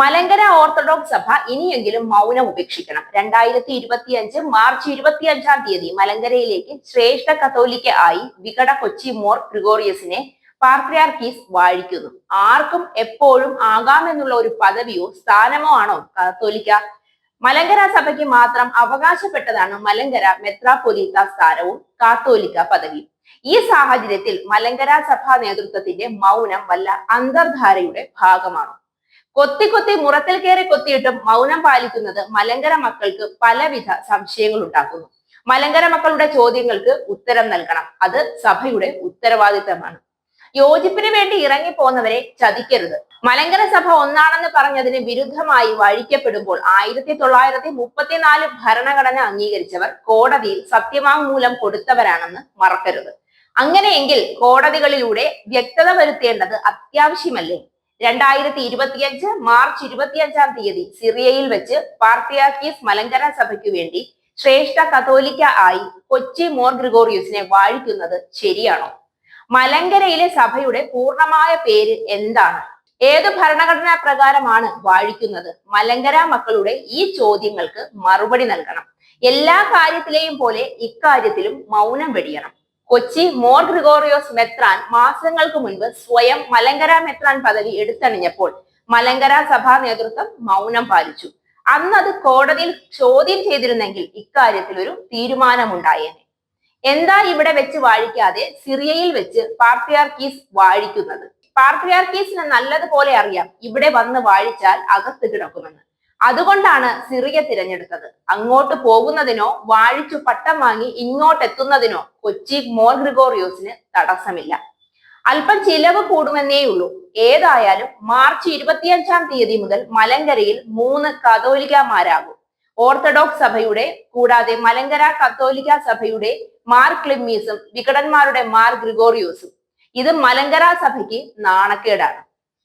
Malankara orthodox സഭ ഇനിയെങ്കിലും മൗനം ഉപേക്ഷിക്കണം. രണ്ടായിരത്തി ഇരുപത്തിയഞ്ച് മാർച്ച് ഇരുപത്തിയഞ്ചാം തീയതി മലങ്കരയിലേക്ക് ശ്രേഷ്ഠ കത്തോലിക്ക ആയി വികട കൊച്ചി മോർ ഗ്രിഗോറിയസിനെ പാർട്രിയാർക്കീസ് വാഴിക്കുന്നു. ആർക്കും എപ്പോഴും ആകാമെന്നുള്ള ഒരു പദവിയോ സ്ഥാനമോ ആണോ കത്തോലിക്ക? മലങ്കര സഭയ്ക്ക് മാത്രം അവകാശപ്പെട്ടതാണ് മലങ്കര മെത്രാപൊലീത്ത സ്ഥാനവും കാത്തോലിക്ക പദവിയും. ഈ സാഹചര്യത്തിൽ മലങ്കര സഭാ നേതൃത്വത്തിന്റെ മൗനം വല്ല അന്തർധാരയുടെ ഭാഗമാണോ? കൊത്തി കൊത്തി മുറത്തിൽ കയറി കൊത്തിയിട്ടും മൗനം പാലിക്കുന്നത് മലങ്കര മക്കൾക്ക് പലവിധ സംശയങ്ങൾ ഉണ്ടാക്കുന്നു. മലങ്കര മക്കളുടെ ചോദ്യങ്ങൾക്ക് ഉത്തരം നൽകണം. അത് സഭയുടെ ഉത്തരവാദിത്തമാണ്. യോജിപ്പിന് വേണ്ടി ഇറങ്ങി പോകുന്നവരെ ചതിക്കരുത്. മലങ്കര സഭ ഒന്നാണെന്ന് പറഞ്ഞതിന് വിരുദ്ധമായി വഴിക്കപ്പെടുമ്പോൾ ആയിരത്തി തൊള്ളായിരത്തി മുപ്പത്തിനാല് ഭരണഘടന അംഗീകരിച്ചവർ കോടതിയിൽ സത്യവാങ്മൂലം കൊടുത്തവരാണെന്ന് മറക്കരുത്. അങ്ങനെയെങ്കിൽ കോടതികളിലൂടെ വ്യക്തത വരുത്തേണ്ടത് അത്യാവശ്യമല്ലേ? രണ്ടായിരത്തി ഇരുപത്തിയഞ്ച് മാർച്ച് ഇരുപത്തിയഞ്ചാം തീയതി സിറിയയിൽ വെച്ച് പാർത്തിയാക്കീസ് മലങ്കര സഭയ്ക്കു വേണ്ടി ശ്രേഷ്ഠ കത്തോലിക്ക ആയി കൊച്ചി മോർ ഗ്രിഗോറിയസിനെ വാഴിക്കുന്നത് ശരിയാണോ? മലങ്കരയിലെ സഭയുടെ പൂർണമായ പേര് എന്താണ്? ഏത് ഭരണഘടനാ പ്രകാരമാണ് വാഴിക്കുന്നത്? മലങ്കര മക്കളുടെ ഈ ചോദ്യങ്ങൾക്ക് മറുപടി നൽകണം. എല്ലാ കാര്യത്തിലെയും പോലെ ഇക്കാര്യത്തിലും മൗനം വെടിയണം. കൊച്ചി മോർ ഗ്രിഗോറിയോസ് മെത്രാൻ മാസങ്ങൾക്ക് മുൻപ് സ്വയം മലങ്കര മെത്രാൻ പദവി എടുത്തണിഞ്ഞപ്പോൾ മലങ്കര സഭാ നേതൃത്വം മൗനം പാലിച്ചു. അന്ന് അത് കോടതിയിൽ ചോദ്യം ചെയ്തിരുന്നെങ്കിൽ ഇക്കാര്യത്തിൽ ഒരു തീരുമാനമുണ്ടായേനെ. എന്താ ഇവിടെ വെച്ച് വാഴിക്കാതെ സിറിയയിൽ വെച്ച് പാർട്ടിയാർക്കീസ് വാഴിക്കുന്നത്? പാർട്ടിയാർക്കീസിന് നല്ലതുപോലെ അറിയാം ഇവിടെ വന്ന് വാഴിച്ചാൽ അകത്ത് കിടക്കുമെന്ന്. അതുകൊണ്ടാണ് സിറിയ തിരഞ്ഞെടുത്തത്. അങ്ങോട്ട് പോകുന്നതിനോ വാഴിച്ചു പട്ടം വാങ്ങി ഇങ്ങോട്ടെത്തുന്നതിനോ കൊച്ചി മോൾ ഗ്രിഗോറിയോസിന് തടസ്സമില്ല. അല്പം ചിലവ് കൂടുമെന്നേയുള്ളൂ. ഏതായാലും മാർച്ച് ഇരുപത്തിയഞ്ചാം തീയതി മുതൽ മലങ്കരയിൽ മൂന്ന് കതോലികമാരാകും ഓർത്തഡോക്സ് സഭയുടെ കൂടാതെ മലങ്കര കത്തോലിക്ക സഭയുടെ മാർ ക്ലിമ്മീസും വികടന്മാരുടെ മാർ ഗ്രിഗോറിയോസും. ഇത് മലങ്കര സഭയ്ക്ക് നാണക്കേടാണ്.